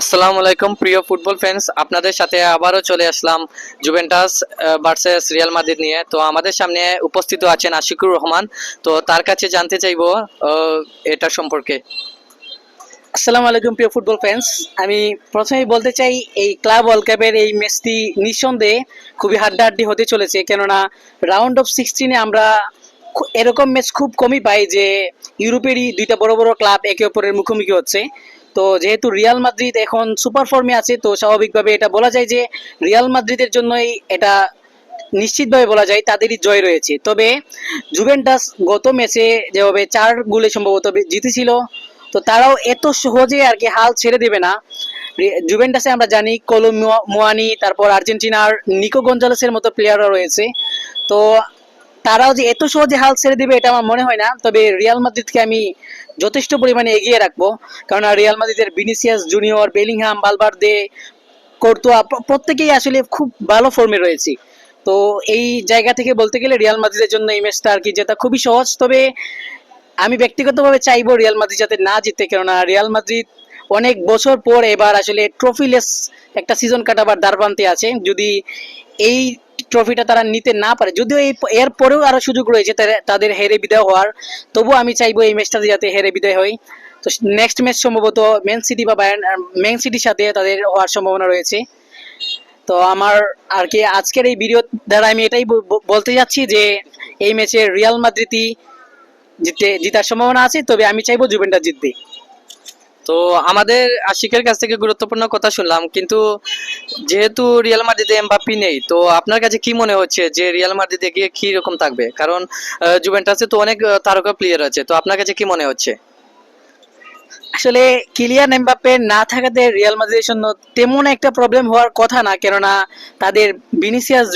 আসসালামু আলাইকুম, প্রিয় ফুটবল ফ্যান্স। আপনাদের সাথে আবারও চলে আসলাম জুভেন্টাস ভার্সেস রিয়াল মাদ্রিদ নিয়ে। তো আমাদের সামনে উপস্থিত আছেন আশিকুর রহমান। তো তার কাছে জানতে চাইব এটা সম্পর্কে। আসসালামু আলাইকুম, প্রিয় ফুটবল ফ্যান্স। আমি প্রথমেই বলতে চাই, এই ক্লাব ওয়ার্ল্ড কাপের এই ম্যাচটি নিঃসন্দেহে খুবই হাড্ডাহাড্ডি হতে চলেছে। কেননা রাউন্ড অফ সিক্সটিনে আমরা এরকম ম্যাচ খুব কমই পাই যে ইউরোপেরই দুইটা বড় বড় ক্লাব একে অপরের মুখোমুখি হচ্ছে। তো যেহেতু রিয়াল মাদ্রিদ এখন সুপার ফর্মে আছে, তো স্বাভাবিকভাবে এটা বলা যায় যে রিয়াল মাদ্রিদের জন্যই এটা নিশ্চিতভাবে বলা যায় তাদেরই জয় রয়েছে। তবে জুভেন্টাস গত ম্যাচে যেভাবে চার গোলে সম্ভবত জিতেছিল, তো তারাও এত সহজে আর কি হাল ছেড়ে দেবে না। জুভেন্টাসে আমরা জানি কলো মোয়ানি, তারপর আর্জেন্টিনার নিকো গঞ্জালেসের মতো প্লেয়াররা রয়েছে। তো তারাও যে এত সহজে হাল ছেড়ে দেবে, এটা আমার মনে হয় না। তবে রিয়াল মাদ্রিদকে আমি যথেষ্ট পরিমাণে এগিয়ে রাখব। কারণ রিয়াল মাদ্রিদের বিনিসিয়াস জুনিয়র, বেলিংহাম বালবার্দে কোর্তোয়া প্র- প্রত্যেকেই আসলে খুব ভালো ফর্মে রয়েছে। তো এই জায়গা থেকে বলতে গেলে রিয়াল মাদ্রিদের জন্য এই ম্যাচটা আর কি জেতা খুবই সহজ। তবে আমি ব্যক্তিগতভাবে চাইব রিয়াল মাদ্রিদ যাতে না জিতে, কেননা রিয়াল মাদ্রিদ অনেক বছর পর এবার আসলে ট্রফিলেস একটা সিজন কাটাবার দ্বারপ্রান্তে আছে। যদি এই ট্রফিটা তারা নিতে না পারে। যদিও এই এর পরেও আরও সুযোগ রয়েছে তাদের হেরে বিদায় হওয়ার। তবুও আমি চাইব এই ম্যাচটাতে যাতে হেরে বিদায় হয় তো নেক্সট ম্যাচ সম্ভবত ম্যান সিটি বা বায়ার্ন ম্যান সিটির সাথে তাদের হওয়ার সম্ভাবনা রয়েছে। তো আমার আর কি আজকের এই ভিডিও দ্বারা আমি এটাই বলতে যাচ্ছি যে, এই ম্যাচে রিয়াল মাদ্রিদি জিতে জিতার সম্ভাবনা আছে। তবে আমি চাইব জুভেন্টাস জিতবে। তো আমাদের আশিকের কাছ থেকে গুরুত্বপূর্ণ কথা শুনলাম, কিন্তু যেহেতু রিয়াল মাদ্রিদে এমবাপ্পি নেই, তো আপনার কাছে কি মনে হচ্ছে যে রিয়াল মাদ্রিদে গিয়ে কি রকম থাকবে? কারণ জুভেন্টাসে তো অনেক তারকা প্লেয়ার আছে, তো আপনার কাছে কি মনে হচ্ছে? আসলে কিলিয়ান এমবাপ্পে না থাকাতে রিয়াল মাদ্রিদের জন্য তেমন একটা প্রবলেম হওয়ার কথা না, কেননা তাদের বিনিসিয়াস